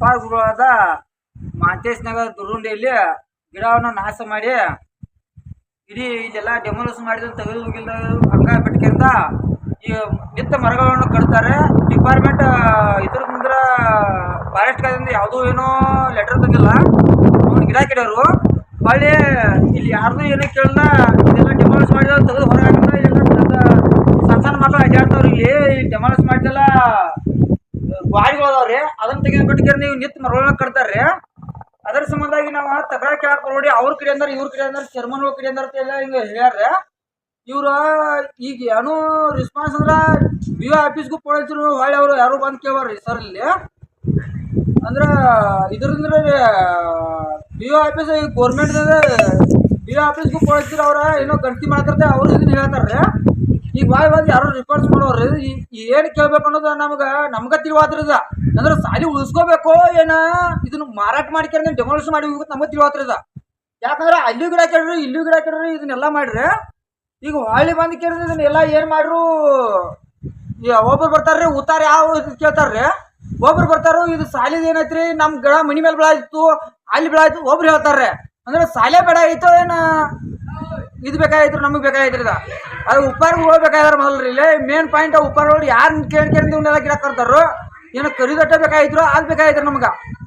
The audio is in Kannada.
ಉಪಾರಗಳಾದ ಮಾಂತೇಶ್ನಾಗ ದುರುಂಡಿಯಲ್ಲಿ ಗಿಡವನ್ನು ನಾಶ ಮಾಡಿ ಇಡೀ ಇದೆಲ್ಲ ಡೆಮೋಲಿಸ್ ಮಾಡಿದ ತೆಗೆದು ಹಂಗ ಬಿಟ್ಕಿಂದ ಈ ನಿತ್ಯ ಮರಗಳನ್ನು ಕಟ್ತಾರೆ. ಡಿಪಾರ್ಟ್ಮೆಂಟ್ ಇದ್ರ ಮುಂದ್ರ ಫಾರೆಸ್ಟ್ ಕಾಯ್ದಿಂದ ಯಾವುದೂ ಏನೋ ಲೆಟರ್ ತಂದಿಲ್ಲ ಅವ್ನು ಗಿಡ ಕೆಡೋರು ಹೊಳ್ಳಿ ಇಲ್ಲಿ ಯಾರ್ದು ಏನೋ ಕೇಳಲ್ಲ. ಇದೆಲ್ಲ ಡೆಮಾಲಿಸ್ ಮಾಡಿದ ತೆಗೆದು ಹಾಕಿದ್ರೆ ಇಲ್ಲೆಲ್ಲ ಸಣ್ಣ ಸಣ್ಣ ಮಕ್ಕಳು ಅಡ್ಡಾಡ್ತಾವ್ರಿ ಇಲ್ಲಿ. ಡೆಮಾಲಿಸ್ ಮಾಡಿದೆಲ್ಲ ಗಾಡಿಗಳು ಅದಾವ್ರಿ ಅದನ್ನ ತೆಗೆದು ಬಿಟ್ಕೇರಿ ನೀವು ನಿತ್ ಮರಗಳನ್ನ ಕಟ್ತಾರ್ರಿ, ಅದರ ಸಂಬಂಧಾಗಿ ನಾವು ತಕರಾರು ಕೇಳಕ್ ನೋಡಿ ಅವ್ರ ಕಡೆ ಅಂದ್ರೆ, ಇವ್ರ ಕಡೆ ಅಂದ್ರೆ ಚರ್ಮನ್ ಕಡೆ ಅಂದ್ರೆ ಎಲ್ಲ ಹಿಂಗೆ ಹೇಳ್ಯಾರ ಇವ್ರ ಈಗ ಏನೋ ರೆಸ್ಪಾನ್ಸ್ ಅಂದ್ರೆ ಬಿ ಒ ಆಫೀಸ್ಗೂ ಪೊಳಿದ್ರು ಹೊಳ್ಳಿ ಅವರು ಯಾರು ಬಂದು ಕೇಳ್ಬಾರ್ರಿ ಸರ್ ಇಲ್ಲಿ ಅಂದ್ರೆ ಇದ್ರಂದ್ರ B O office government B O ಆಫೀಸ್ಗೂ ಪೊಳಿದ್ರು ಅವ್ರ ಏನೋ ಗಂಟಿ ಮಾಡ್ತಿರ್ತಾರೆ ಅವ್ರು ಇದನ್ನ ಹೇಳ್ತಾರ್ರಿ. ಬಾಯ್ ಬಂದು ಯಾರು ರಿಪೋರ್ಟ್ಸ್ ಮಾಡೋರು ಏನು ಕೇಳ್ಬೇಕು ಅನ್ನೋದು ನಮ್ಗೆ ನಮ್ಗೆ ತಿಳಿವಾತ್ರದ ಅಂದ್ರೆ ಸಾಲಿ ಉಳಿಸ್ಕೋಬೇಕು ಏನ, ಇದನ್ನ ಮಾರಾಟ ಮಾಡ್ಕೊಂಡು ಡೆಮಾಲಿಷ್ ಮಾಡಿ ಹೋಗುತ್ತೆ ನಮ್ಗೆ ತಿಳಿವಾತ್ರದ ಯಾಕಂದ್ರೆ ಅಲ್ಲಿ ಗಿಡ ಕೇಳ್ರಿ ಇಲ್ಲಿ ಗಿಡ ಕೇಳ್ರಿ ಇದನ್ನೆಲ್ಲ ಮಾಡ್ರಿ. ಈಗ ಹೊಳ್ಳಿ ಬಂದು ಕೇಳಿದ್ರೆ ಇದನ್ನೆಲ್ಲ ಏನು ಮಾಡ್ರು ಒಬ್ರು ಬರ್ತಾರ್ರಿ, ಉತ್ತಾರ ಯಾವ ಕೇಳ್ತಾರ್ರಿ. ಒಬ್ರು ಬರ್ತಾರೋ, ಇದು ಸಾಲಿದ ಏನೈತ್ರಿ, ನಮ್ ಗಿಡ ಮನಿ ಮೇಲೆ ಬೆಳಾಯ್ತು, ಅಲ್ಲಿ ಬೆಳಾಯ್ತು, ಒಬ್ರು ಹೇಳ್ತಾರ್ರಿ. ಅಂದ್ರೆ ಸಾಲೆ ಬೇಡ ಆಯ್ತು ಏನ, ಇದು ಬೇಕಾಗಿತ್ತು ನಮಗೆ ಬೇಕಾಗಿತ್ರಿ ಅದು ಉಪ್ಪಾರಗಳು ಹೋಗ್ಬೇಕಾದ್ರೆ ಮೊದಲ್ರಿ, ಇಲ್ಲಿ ಮೇನ್ ಪಾಯಿಂಟ್ ಉಪ್ಪಾರ ಯಾರು ಕೇಳಿ ಕೇಳಿ ಇವನ್ನೆಲ್ಲ ಗಿಡ ಕರ್ತಾರೋ, ಏನೋ ಕರಿದಟ್ಟ ಬೇಕಾಗಿದ್ರು ಅದು ಬೇಕಾಗಿದ್ರು ನಮ್ಗೆ.